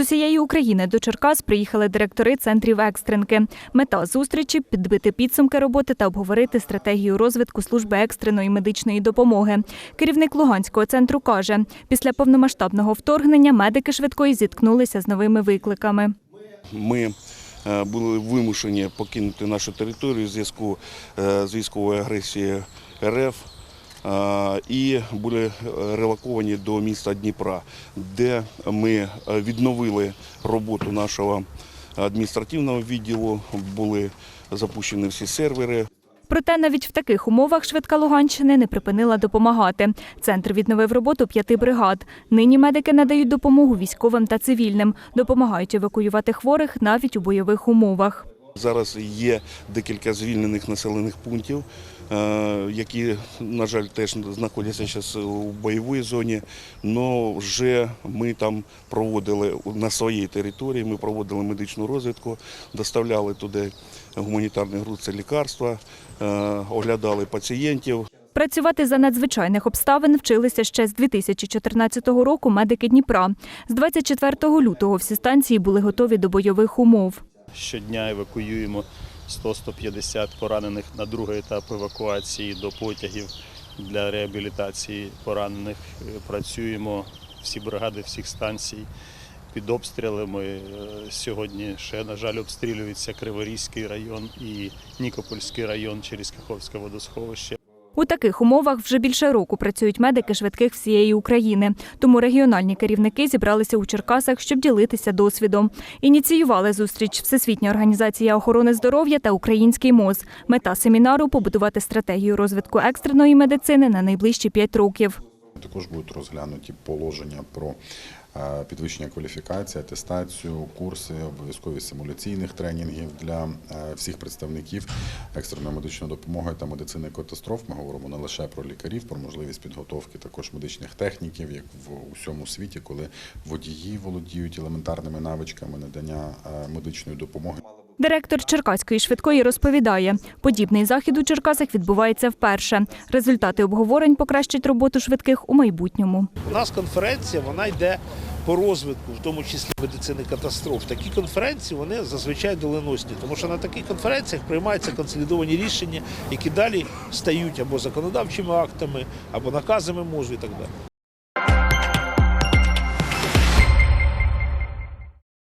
усієї України до Черкас приїхали директори центрів екстренки. Мета зустрічі підбити підсумки роботи та обговорити стратегію розвитку служби екстреної медичної допомоги. Керівник Луганського центру каже, після повномасштабного вторгнення медики швидкої зіткнулися з новими викликами. Ми е, були вимушені покинути нашу територію в зв'язку е, з військовою агресією РФ і були е, релоковані до міста Дніпра, де ми е, відновили роботу нашого адміністративного відділу, були запущені всі сервери. Проте навіть в таких умовах швидка Луганщини не припинила допомагати. Центр відновив роботу п'яти бригад. Нині медики надають допомогу військовим та цивільним, допомагають евакуювати хворих навіть у бойових умовах. Зараз є декілька звільнених населених пунктів, е, які, на жаль, теж знаходяться зараз у бойовій зоні. але вже ми там проводили на своїй території, ми проводили медичну розвідку, доставляли туди гуманітарні гру, це лікарства, е, оглядали пацієнтів. Працювати за надзвичайних обставин вчилися ще з 2014 року медики Дніпра. З 24 лютого всі станції були готові до бойових умов. Щодня евакуюємо 100-150 поранених на другий етап евакуації до потягів для реабілітації поранених. Е, Працюємо всі бригади всіх станцій під обстрілами. Е, Сьогодні ще, на жаль, обстрілюється Криворізький район і Нікопольський район через Каховське водосховище. У таких умовах вже більше року працюють медики швидких всієї України. Тому регіональні керівники зібралися у Черкасах, щоб ділитися досвідом. Ініціювали зустріч Всесвітня організація охорони здоров'я та Український МОЗ. Мета семінару побудувати стратегію розвитку екстреної медицини на найближчі п'ять років. Також будуть розглянуті положення про е, підвищення кваліфікації, атестацію, курси, обов'язкові симуляційних тренінгів для е, всіх представників екстреної медичної допомоги та медицини катастроф. Ми говоримо не лише про лікарів, про можливість підготовки також медичних техніків, як в усьому світі, коли водії володіють елементарними навичками надання е, медичної допомоги. Директор Черкаської швидкої розповідає, подібний захід у Черкасах відбувається вперше. Результати обговорень покращать роботу швидких у майбутньому. У нас конференція вона йде по розвитку, в тому числі медицини катастроф. Такі конференції вони зазвичай доленосні, тому що на таких конференціях приймаються консолідовані рішення, які далі стають або законодавчими актами, або наказами можу і так далі.